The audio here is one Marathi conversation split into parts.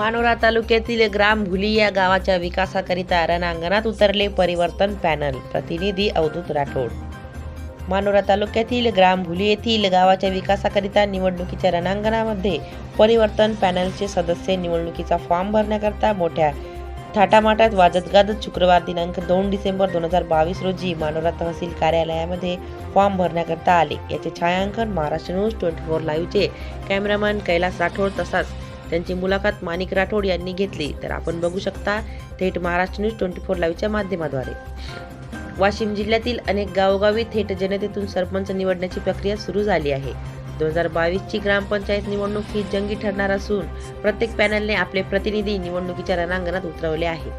मानोरा तालुक्यातील ग्राम भुली या गावाच्या विकासाकरिता रणांगणात उतरले परिवर्तन पॅनल. प्रतिनिधी अवधूत राठोड. मानोरा तालुक्यातील ग्राम भुली येथील गावाच्या विकासाकरिता निवडणुकीच्या रणांगणामध्ये परिवर्तन पॅनलचे सदस्य निवडणुकीचा फॉर्म भरण्याकरता मोठ्या थाटामाटात वाजत गाजत शुक्रवार दिनांक दोन डिसेंबर दोन हजार बावीस रोजी मानोरा तहसील कार्यालयामध्ये फॉर्म भरण्याकरता आले. याचे छायांकन महाराष्ट्र न्यूज ट्वेंटी फोर लाईव्हचे कॅमेरामॅन कैलास राठोड तसाच त्यांची मुलाखत माणिक राठोड यांनी घेतली. तर आपण बघू शकता थेट महाराष्ट्र न्यूज ट्वेंटी फोर लाईव्हच्या माध्यमाद्वारे. वाशिम जिल्ह्यातील अनेक गावोगावी थेट जनतेतून सरपंच निवडण्याची प्रक्रिया सुरू झाली आहे. दोन हजार बावीसची ग्रामपंचायत निवडणूक ही जंगी ठरणार असून प्रत्येक पॅनलने आपले प्रतिनिधी निवडणुकीच्या रणांगणात उतरवले आहे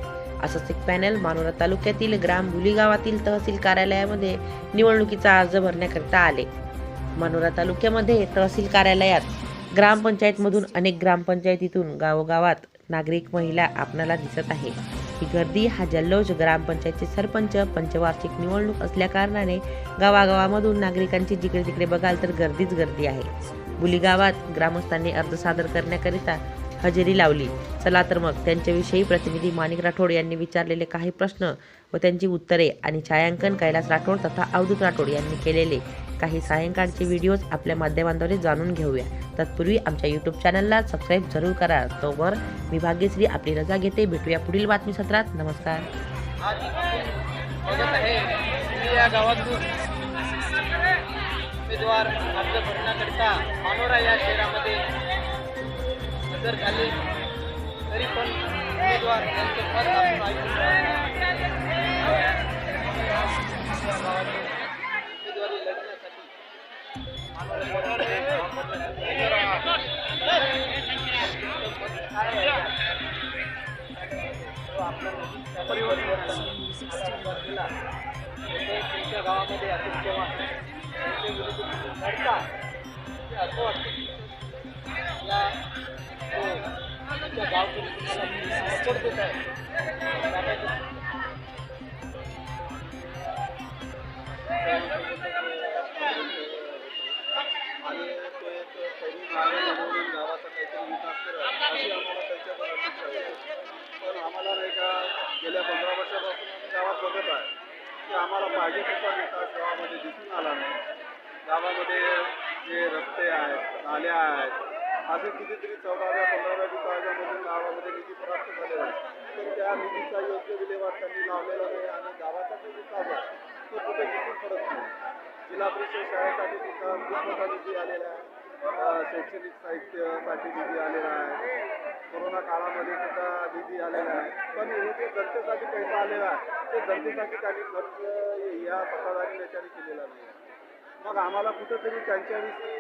असंच एक पॅनल मानोरा तालुक्यातील ग्राम भुली गावातील तहसील कार्यालयामध्ये निवडणुकीचा अर्ज भरण्याकरिता आले. मानोरा तालुक्यामध्ये तहसील कार्यालयात ग्रामपंचायतमधून अनेक ग्रामपंचायतीतून गावोगावात नागरिक महिला आपणाला दिसत आहे. ही गर्दी हा जल्लोष ग्रामपंचायतचे सरपंच पंचवार्षिक निवडणूक असल्याकारणाने गावागावामधून नागरिकांची जिकडे तिकडे बघाल तर गर्दीच गर्दी आहे. बुली गावात ग्रामस्थांनी अर्ज सादर करण्याकरिता हजेरी लावली. चला तर मग त्यांच्याविषयी प्रतिनिधी माणिक राठोड यांनी विचारलेले काही प्रश्न व त्यांची उत्तरे आणि छायांकन कैलास राठोड तथा अवधूत राठोड यांनी केलेले काही सायंकाळचे व्हिडिओज आपल्या माध्यमांद्वारे जाणून घेऊया. तत्पूर्वी आमच्या यूट्यूब चॅनलला सबस्क्राईब जरूर करा. तोवर मी भाग्यश्री आपली रजा घेते. भेटूया पुढील बातमी सत्रात नमस्कार. या गावातून उमेदवार अर्ज भरण्याकरिता मानोरा या शहरामध्ये जर झाले तरी पण उमेदवार त्यांचे पद उमेदवारी लढण्यासाठी परिवर्तन केला ते गावामध्ये असेल तेव्हा त्यांच्या विरुद्ध लढता असं वाटतं या पण आम्हाला नाही का गेल्या पंधरा वर्षापासून आम्ही गावात बघत आहे की आम्हाला पाहिजे तसा विकास गावामध्ये दिसून आला नाही गावामध्ये जे रस्ते आहेत नाल्या आहेत असे कितीतरी चौदाव्या पंधराव्या विभागामधून गावामध्ये निधी प्राप्त झालेला आहे. तर त्या निधीचा योग्य विल्हेवाट त्यांनी लावलेला नाही आणि गावाचा जो विकास आहे तो कुठे दिसून पडत नाही. जिल्हा परिषद शाळेसाठी सुद्धा खूप मोठा निधी आलेला आहे. शैक्षणिक साहित्यासाठी निधी आलेला आहे. कोरोना काळामध्ये सुद्धा निधी आलेला आहे. पण हे जे जनतेसाठी पैसा आलेला आहे ते जनतेसाठी त्यांनी खर्च या सत्ताधारी त्याच्याने केलेला नाही मग आम्हाला कुठंतरी त्यांच्याविषयी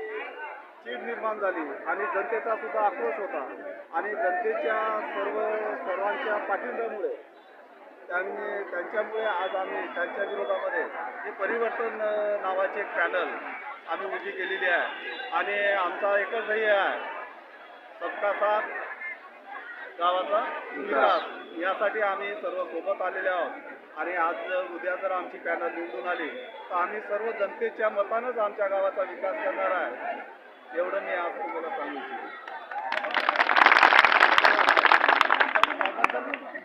चीड निर्माण झाली आणि जनतेचा सुद्धा आक्रोश होता. आणि जनतेच्या सर्व सर्वांच्या पाठिंब्यामुळे त्यांनी त्यांच्यामुळे आज आम्ही त्यांच्या विरोधामध्ये हे परिवर्तन नावाचे एक पॅनल आम्ही उभी केलेली आहे. आणि आमचा एकच ध्येय आहे. सबका साथ गावाचा विकास. यासाठी आम्ही सर्व सोबत आलेले आहोत. आणि आज जर उद्या जर आमची पॅनल निवडून आली तर आम्ही सर्व जनतेच्या मतानंच आमच्या गावाचा विकास करणार आहे. एवढं मी आज तुम्हाला सांगू इच्छितो.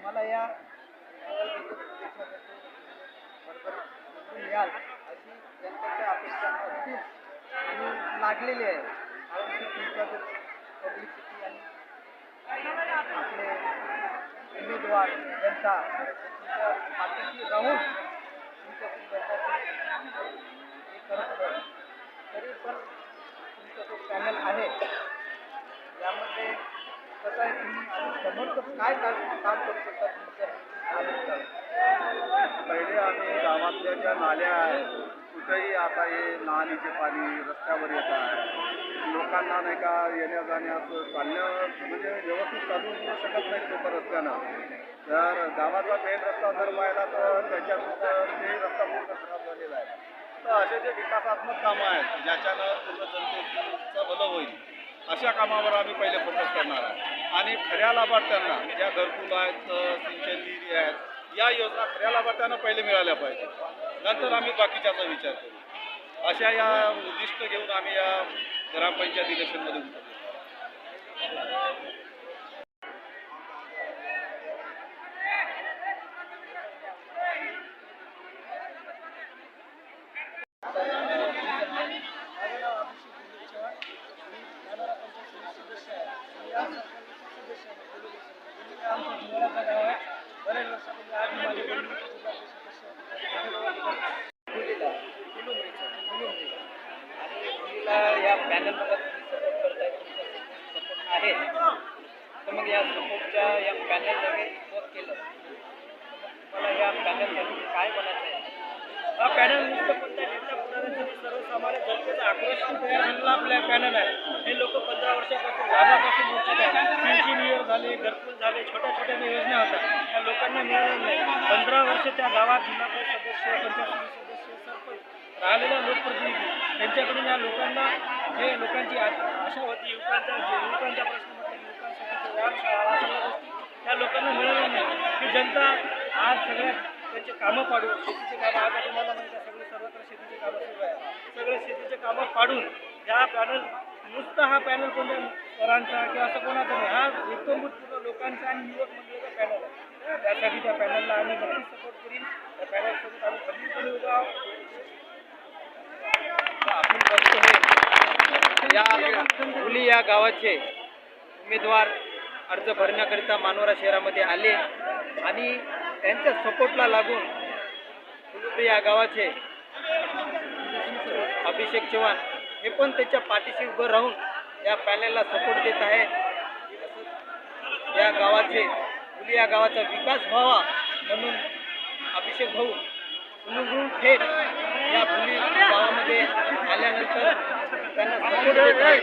मला या मिळाल अशी जनतेच्या अपेक्षा असतील आणि लागलेली आहे. कारण की तुमच्या पब्लिसिटी आणि आपले उमेदवार जनता तुमच्या पाठीशी राहून तुमच्याशी लढण्याची हे करत होतं तरी पण तुमचा जो पॅनल आहे यामध्ये कसं आहे तुम्ही आणि समोरचं काय काम करू शकता पहिले आम्ही गावातल्या ज्या नाल्या आहेत कुठेही आता हे नालीचे पाणी रस्त्यावर येत आहे. लोकांना नाही का येण्या जाण्यास चालणं म्हणजे व्यवस्थित चालू शकत नाहीत लोक रस्त्यानं. तर गावातला मेन रस्ता जर व्हायला तर त्याच्यात ते रस्ता पूर्ण खराब झालेला आहे. तर असे जे विकासात्मक कामं आहेत ज्याच्यानं पूर्ण जनतेचं भलं होईल अशा कामावर आम्ही पहिले फोकस करणार आहे. आणि खऱ्या लाभार्थ्यांना ज्या घरकुल आहेत सिंचन निधी आहेत या योजना खऱ्या लाभार्थ्यांना पहिले मिळाल्या पाहिजे नंतर आम्ही बाकीच्याचा विचार करू. अशा या उद्दिष्ट घेऊन आम्ही या ग्रामपंचायत इलेक्शनमध्ये उतरलो पॅनलला तुम्ही सपोर्ट करताय तुमचा सपोर्ट आहे तर मग या सपोर्टच्या या पॅनलने मत केलं. मला या पॅनलसाठी काय म्हणायचं आहे हा पॅनल नुसतं कोणत्या नेत्या पुढाऱ्यांसाठी सर्वसामान्य जनतेचा आक्रोश तयार झालेला आपल्या पॅनल आहे हे लोक पंधरा वर्षापासून लाभापासून मोठे आहेत. पेन्शन इयर झाले घरकुल झाले छोट्या छोट्या योजना होत्या त्या लोकांना मिळालं नाही. पंधरा वर्ष त्या गावात जिल्हा परिषद सदस्य पंचायत सदस्य सरपंच राहिलेल्या लोकप्रतिनिधी. त्यांच्याकडून या लोकांना हे लोकांची आशा होती युवकांचा युवकांचा प्रश्न म्हटलं युवकांसाठीचे व्यायामशाळा या सगळ्या गोष्टी त्या लोकांना मिळाल्या नाही की जनता आज सगळ्या त्यांचे कामं पाडून शेतीचे कामं आज तुम्हाला म्हणजे सगळे सर्वत्र शेतीचे कामं सुरू आहे सगळे शेतीचे कामं पाडून ह्या पॅनल नुसता हा पॅनल कोणत्या सरांचा किंवा असं कोणाचा नाही हा एकंभूत लोकांचा आणि युवक मंडळाचा पॅनल आहे. त्यासाठी त्या पॅनलला आम्ही नक्कीच सपोर्ट करीन. त्या पॅनलसोबत आम्ही खंबीरपणे उभा आहोत. आपण बघतो या फुली या गावाचे उमेदवार अर्ज भरण्याकरिता मानोरा शहरामध्ये आले आणि त्यांच्या सपोर्टला लागून या गावाचे अभिषेक चव्हाण हे पण त्याच्या पाठीशी उभं राहून या पॅनलला सपोर्ट देत आहे या गावाचे या गावाचा विकास व्हावा म्हणून अभिषेक भाऊ फुलुंब्रून थेट या फुली गावामध्ये आल्यानंतर त्यांना सपोर्ट देत आहे